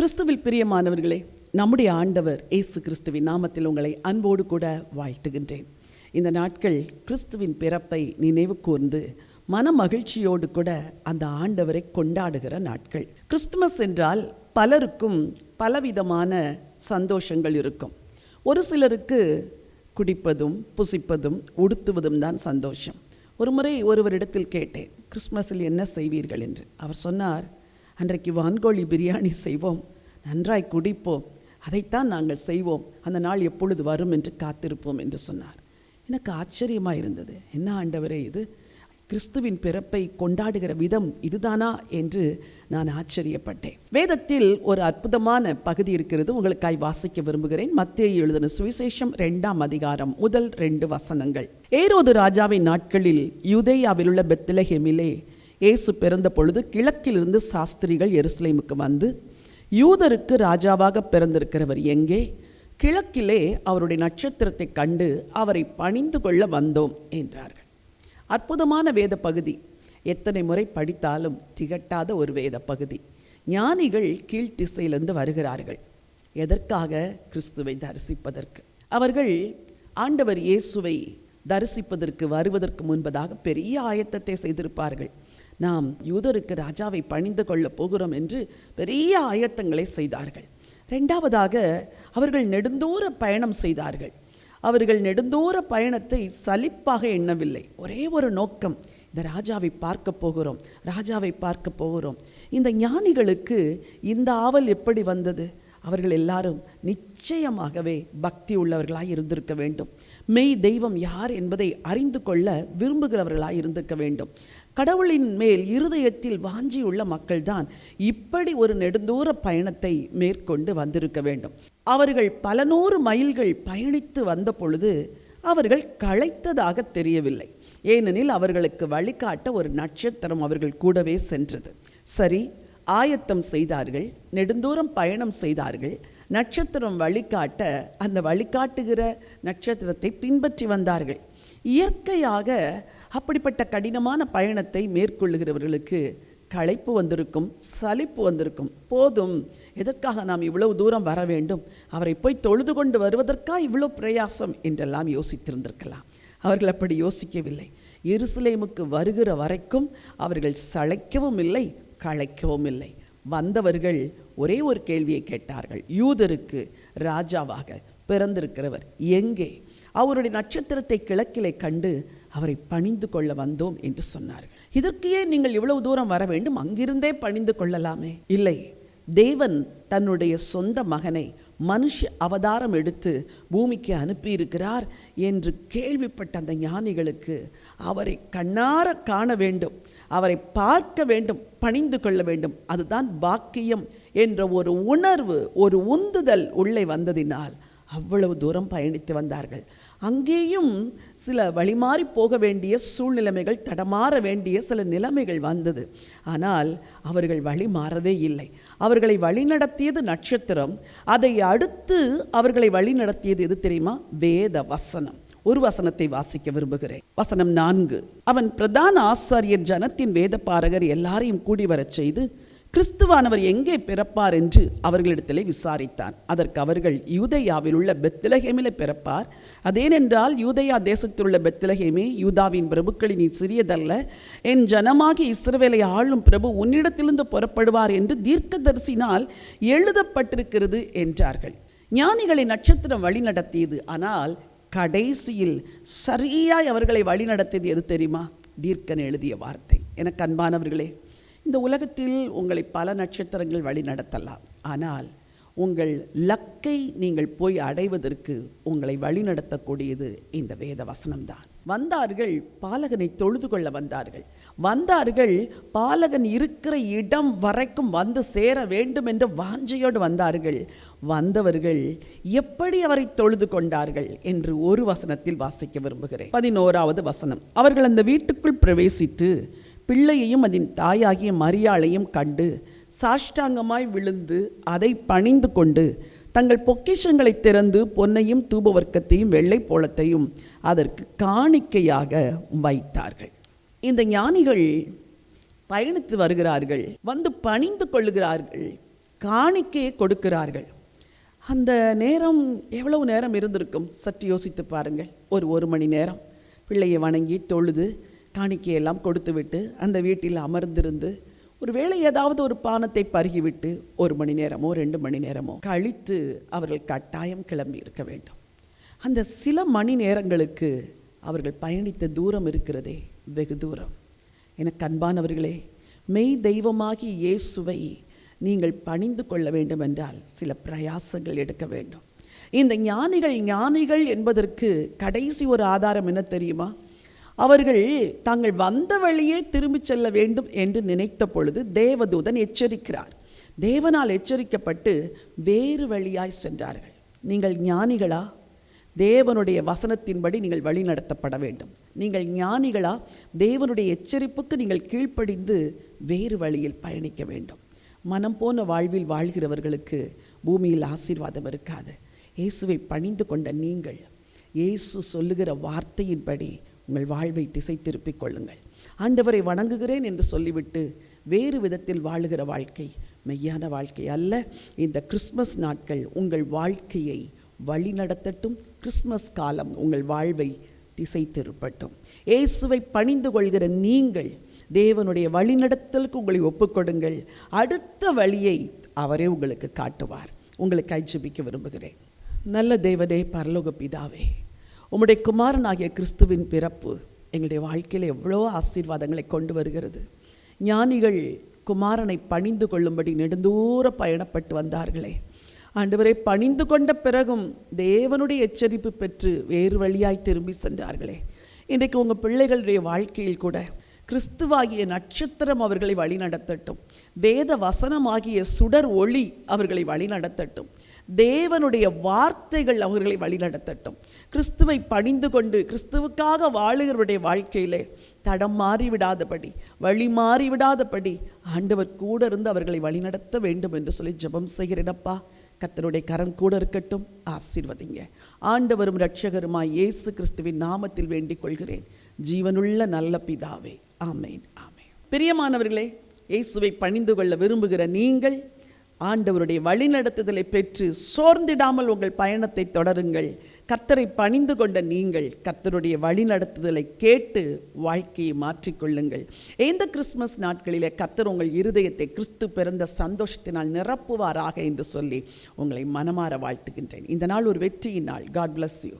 கிறிஸ்துவில் பிரியமானவர்களே நம்முடைய ஆண்டவர் இயேசு கிறிஸ்துவின் நாமத்தில் உங்களை அன்போடு கூட வாழ்த்துகின்றேன். இந்த நாட்கள் கிறிஸ்துவின் பிறப்பை நினைவு கூர்ந்து மன மகிழ்ச்சியோடு கூட அந்த ஆண்டவரை கொண்டாடுகிற நாட்கள். கிறிஸ்துமஸ் என்றால் பலருக்கும் பலவிதமான சந்தோஷங்கள் இருக்கும். ஒரு சிலருக்கு குடிப்பதும் புசிப்பதும் உடுத்துவதும் தான் சந்தோஷம். ஒரு முறை ஒருவரிடத்தில் கேட்டேன் கிறிஸ்மஸில் என்ன செய்வீர்கள்? என்று. அவர் சொன்னார் அன்றைக்கு வான்கோழி பிரியாணி செய்வோம். நன்றாய் குடிப்போம். அதைத்தான் நாங்கள் செய்வோம். அந்த நாள் எப்பொழுது வரும் என்று காத்திருப்போம் என்று சொன்னார். எனக்கு ஆச்சரியமாக இருந்தது. என்ன ஆண்டவரே இது? கிறிஸ்துவின் பிறப்பை கொண்டாடுகிற விதம் இதுதானா என்று நான் ஆச்சரியப்பட்டேன். வேதத்தில் ஒரு அற்புதமான பகுதி இருக்கிறது. உங்களுக்காய் வாசிக்க விரும்புகிறேன். மத்திய எழுதின சுவிசேஷம் ரெண்டாம் அதிகாரம் முதல் ரெண்டு வசனங்கள். ஏரோது ராஜாவின் நாட்களில் யூதேயாவில் உள்ள பெத்லஹேமிலே இயேசு பிறந்த பொழுது கிழக்கிலிருந்து சாஸ்திரிகள் எருசலேமுக்கு வந்து யூதருக்கு ராஜாவாக பிறந்திருக்கிறவர் எங்கே? கிழக்கிலே அவருடைய நட்சத்திரத்தை கண்டு அவரை பணிந்து கொள்ள வந்தோம் என்றார்கள். அற்புதமான வேத பகுதி. எத்தனை முறை படித்தாலும் திகட்டாத ஒரு வேத பகுதி. ஞானிகள் கீழ்த்திசையிலிருந்து வருகிறார்கள். எதற்காக? கிறிஸ்துவை தரிசிப்பதற்கு. அவர்கள் ஆண்டவர் இயேசுவை தரிசிப்பதற்கு வருவதற்கு முன்பதாக பெரிய ஆயத்தத்தை செய்திருப்பார்கள். நாம் யூதருக்கு ராஜாவை பணிந்து கொள்ளப் போகிறோம் என்று பெரிய ஆயத்தங்களை செய்தார்கள். ரெண்டாவதாக அவர்கள் நெடுந்தூர பயணம் செய்தார்கள். அவர்கள் நெடுந்தூர பயணத்தை சலிப்பாக எண்ணவில்லை. ஒரே ஒரு நோக்கம் இந்த ராஜாவை பார்க்க போகிறோம் ராஜாவை பார்க்க போகிறோம். இந்த ஞானிகளுக்கு இந்த ஆவல் எப்படி வந்தது? அவர்கள் எல்லாரும் நிச்சயமாகவே பக்தி உள்ளவர்களாக இருந்திருக்க வேண்டும். மெய் தெய்வம் யார் என்பதை அறிந்து கொள்ள விரும்புகிறவர்களாக இருந்திருக்க வேண்டும். கடவுளின் மேல் இருதயத்தில் வாஞ்சியுள்ள மக்கள்தான் இப்படி ஒரு நெடுந்தூர பயணத்தை மேற்கொண்டு வந்திருக்க வேண்டும். அவர்கள் பல நூறு மைல்கள் பயணித்து வந்த பொழுது அவர்கள் களைத்ததாக தெரியவில்லை. ஏனெனில் அவர்களுக்கு வழிகாட்ட ஒரு நட்சத்திரம் அவர்கள் கூடவே சென்றது. சரி ஆயத்தம் செய்தார்கள் நெடுந்தூரம் பயணம் செய்தார்கள் நட்சத்திரம் வழிகாட்ட அந்த வழிகாட்டுகிற நட்சத்திரத்தை பின்பற்றி வந்தார்கள். இயற்கையாக அப்படிப்பட்ட கடினமான பயணத்தை மேற்கொள்ளுகிறவர்களுக்கு களைப்பு வந்திருக்கும் சலிப்பு வந்திருக்கும். போதும். எதற்காக நாம் இவ்வளவு தூரம் வர வேண்டும்? அவரை போய் தொழுது கொண்டு வருவதற்கா இவ்வளோ பிரயாசம்? என்றெல்லாம் யோசித்திருந்திருக்கலாம். அவர்கள் அப்படி யோசிக்கவில்லை. எருசலேமுக்கு வருகிற வரைக்கும் அவர்கள் சளைக்கவும் இல்லை களைக்கவும் இல்லை. வந்தவர்கள் ஒரே ஒரு கேள்வியை கேட்டார்கள். யூதருக்கு ராஜாவாக பிறந்திருக்கிறவர் எங்கே? அவருடைய நட்சத்திரத்தை கிழக்கிலே கண்டு அவரை பணிந்து கொள்ள வந்தோம் என்று சொன்னார்கள். இதற்கே நீங்கள் இவ்வளவு தூரம் வர வேண்டும்? அங்கிருந்தே பணிந்து கொள்ளலாமே. இல்லை தேவன் தன்னுடைய சொந்த மகனை மனுஷ அவதாரம் எடுத்து பூமிக்கு அனுப்பியிருக்கிறார் என்று கேள்விப்பட்ட அந்த ஞானிகளுக்கு அவரை கண்ணார காண வேண்டும் அவரை பார்க்க வேண்டும் பணிந்து கொள்ள வேண்டும். அதுதான் பாக்கியம் என்ற ஒரு உணர்வு ஒரு உந்துதல் உள்ளே வந்ததினால் அவ்வளவு தூரம் பயணித்து வந்தார்கள். அங்கேயும் சில வழிமாறி போக வேண்டிய சூழ்நிலைமைகள் தடமாற வேண்டிய சில நிலைமைகள் வந்தது. ஆனால் அவர்கள் வழி மாறவே இல்லை. அவர்களை வழிநடத்தியது நட்சத்திரம். அதை அடுத்து அவர்களை வழிநடத்தியது எது தெரியுமா? வேத வசனம். ஒரு வசனத்தை வாசிக்க விரும்புகிறேன். வசனம் நான்கு. அவன் பிரதான ஆசாரியர் ஜனத்தின் வேத பாரகர் எல்லாரையும் கூடி வரச் செய்து கிறிஸ்துவானவர் எங்கே பிறப்பார் என்று அவர்களிடத்திலே விசாரித்தான். அதற்கு அவர்கள் யூதையாவில் உள்ள பெத்திலகேமில் பிறப்பார். அதேனென்றால் யூதையா தேசத்தில் உள்ள பெத்திலகேமே யூதாவின் பிரபுக்களின் நீ சிறியதல்ல. என் ஜனமாகி இஸ்ரவேலை ஆளும் பிரபு உன்னிடத்திலிருந்து புறப்படுவார் என்று தீர்க்கதரிசினால் எழுதப்பட்டிருக்கிறது என்றார்கள். ஞானிகளை நட்சத்திரம் வழி நடத்தியது ஆனால் கடைசியில் சரியாய் அவர்களை வழி நடத்தியது எது தெரியுமா? தீர்க்கன் எழுதிய வார்த்தை. எனக்கு அன்பானவர்களே இந்த உலகத்தில் உங்களை பல நட்சத்திரங்கள் வழி நடத்தலாம். ஆனால் உங்கள் லக்கை நீங்கள் போய் அடைவதற்கு உங்களை வழி நடத்தக்கூடியது இந்த வேத வசனம்தான். வந்தார்கள் பாலகனை தொழுது கொள்ள வந்தார்கள். வந்தார்கள் பாலகன் இருக்கிற இடம் வரைக்கும் வந்து சேர வேண்டும் என்று வாஞ்சையோடு வந்தார்கள். வந்தவர்கள் எப்படி அவரை தொழுது கொண்டார்கள்? என்று ஒரு வசனத்தில் வாசிக்க விரும்புகிறேன். பதினோராவது வசனம் அவர்கள் அந்த வீட்டுக்குள் பிரவேசித்து பிள்ளையையும் அதன் தாயாகிய மரியாளையும் கண்டு சாஷ்டாங்கமாய் விழுந்து அதை பணிந்து கொண்டு தங்கள் பொக்கிஷங்களை திறந்து பொன்னையும் தூபவர்க்கத்தையும் வெள்ளை போலத்தையும் அதற்கு காணிக்கையாக வைத்தார்கள். இந்த ஞானிகள் பயணித்து வருகிறார்கள் வந்து பணிந்து கொள்ளுகிறார்கள் காணிக்கையை கொடுக்கிறார்கள். அந்த நேரம் எவ்வளவு நேரம் இருந்திருக்கும்? சற்று யோசித்து பாருங்கள். ஒரு ஒரு மணி நேரம். பிள்ளையை வணங்கி தொழுது காணிக்கையெல்லாம் கொடுத்துவிட்டு அந்த வீட்டில் அமர்ந்திருந்து ஒருவேளை ஏதாவது ஒரு பானத்தை பருகிவிட்டு ஒரு மணி நேரமோ ரெண்டு மணி நேரமோ கழித்து அவர்கள் கட்டாயம் கிளம்பி இருக்க வேண்டும். அந்த சில மணி நேரங்களுக்கு அவர்கள் பயணித்த தூரம் இருக்கிறதே வெகு தூரம். எனக்கு அன்பானவர்களே மெய் தெய்வமாகி இயேசுவை நீங்கள் பணிந்து கொள்ள வேண்டும் என்றால் சில பிரயாசங்கள் எடுக்க வேண்டும். இந்த ஞானிகள் ஞானிகள் என்பதற்கு கடைசி ஒரு ஆதாரம் என்ன தெரியுமா? அவர்கள் தாங்கள் வந்த வழியே திரும்பிச் செல்ல வேண்டும் என்று நினைத்த பொழுது தேவதூதன் எச்சரிக்கிறார். தேவனால் எச்சரிக்கப்பட்டு வேறு வழியாய் சென்றார்கள். நீங்கள் ஞானிகளா? தேவனுடைய வசனத்தின்படி நீங்கள் வழி நடத்தப்பட வேண்டும். நீங்கள் ஞானிகளா? தேவனுடைய எச்சரிப்புக்கு நீங்கள் கீழ்ப்படிந்து வேறு வழியில் பயணிக்க வேண்டும். மனம் போன வாழ்வில் வாழ்கிறவர்களுக்கு பூமியில் ஆசீர்வாதம் இருக்காது. இயேசுவை பணிந்து கொண்ட நீங்கள் இயேசு சொல்லுகிற வார்த்தையின்படி உங்கள் வாழ்வை திசை திருப்பிக் கொள்ளுங்கள். ஆண்டவரை வணங்குகிறேன் என்று சொல்லிவிட்டு வேறு விதத்தில் வாழுகிற வாழ்க்கை மெய்யான வாழ்க்கை அல்ல. இந்த கிறிஸ்மஸ் நாட்கள் உங்கள் வாழ்க்கையை வழி நடத்தட்டும். கிறிஸ்மஸ் காலம் உங்கள் வாழ்வை திசை திருப்பட்டும். இயேசுவை பணிந்து கொள்கிற நீங்கள் தேவனுடைய வழிநடத்தலுக்கு உங்களை ஒப்புக்கொடுங்கள் அடுத்த வழியை அவரே உங்களுக்கு காட்டுவார். உங்களுக்கு ஐச்சபிக்க விரும்புகிறேன். நல்ல தேவனே பரலோக பிதாவே உம்முடைய குமாரனாகிய கிறிஸ்துவின் பிறப்பு எங்களுடைய வாழ்க்கையில் எவ்வளோ ஆசீர்வாதங்களை கொண்டு வருகிறது. ஞானிகள் குமாரனை பணிந்து கொள்ளும்படி நெடுந்தூர பயணப்பட்டு வந்தார்களே. ஆண்டவரை பணிந்து கொண்ட பிறகும் தேவனுடைய எச்சரிப்பு பெற்று வேறு வழியாய் திரும்பி சென்றார்களே. இன்றைக்கு உங்கள் பிள்ளைகளுடைய வாழ்க்கையில் கூட கிறிஸ்துவாகிய நட்சத்திரம் அவர்களை வழி நடத்தட்டும் வேத வசனமாகிய சுடர் ஒளி அவர்களை வழி நடத்தட்டும் தேவனுடைய வார்த்தைகள் அவர்களை வழிநடத்தட்டும். கிறிஸ்துவை பணிந்து கொண்டு கிறிஸ்துவுக்காக வாழுகிறவருடைய வாழ்க்கையிலே தடம் மாறிவிடாதபடி வழி மாறி விடாதபடி ஆண்டவர் கூட இருந்து அவர்களை வழிநடத்த வேண்டும் என்று சொல்லி ஜெபம் செய்கிறேனப்பா. கத்தனுடைய கரம் கூட இருக்கட்டும். ஆசீர்வதிங்க. ஆண்டவரும் இரட்சகருமாய் இயேசு கிறிஸ்துவின் நாமத்தில் வேண்டிக் கொள்கிறேன். ஜீவனுள்ள நல்ல பிதாவே. ஆமேன் ஆமேன். பிரியமானவர்களே இயேசுவை பணிந்து கொள்ள விரும்புகிற நீங்கள் ஆண்டவருடைய வழிநடத்துதலை பெற்று சோர்ந்திடாமல் உங்கள் பயணத்தை தொடருங்கள். கர்த்தரை பணிந்து கொண்ட நீங்கள் கர்த்தருடைய வழிநடத்துதலை கேட்டு வாழ்க்கையை மாற்றிக்கொள்ளுங்கள். இந்த கிறிஸ்மஸ் நாட்களிலே கர்த்தர் உங்கள் இருதயத்தை கிறிஸ்து பிறந்த சந்தோஷத்தினால் நிரப்புவாராக என்று சொல்லி உங்களை மனமாற வாழ்த்துகின்றேன். இந்த நாள் ஒரு வெற்றியின் நாள். God bless you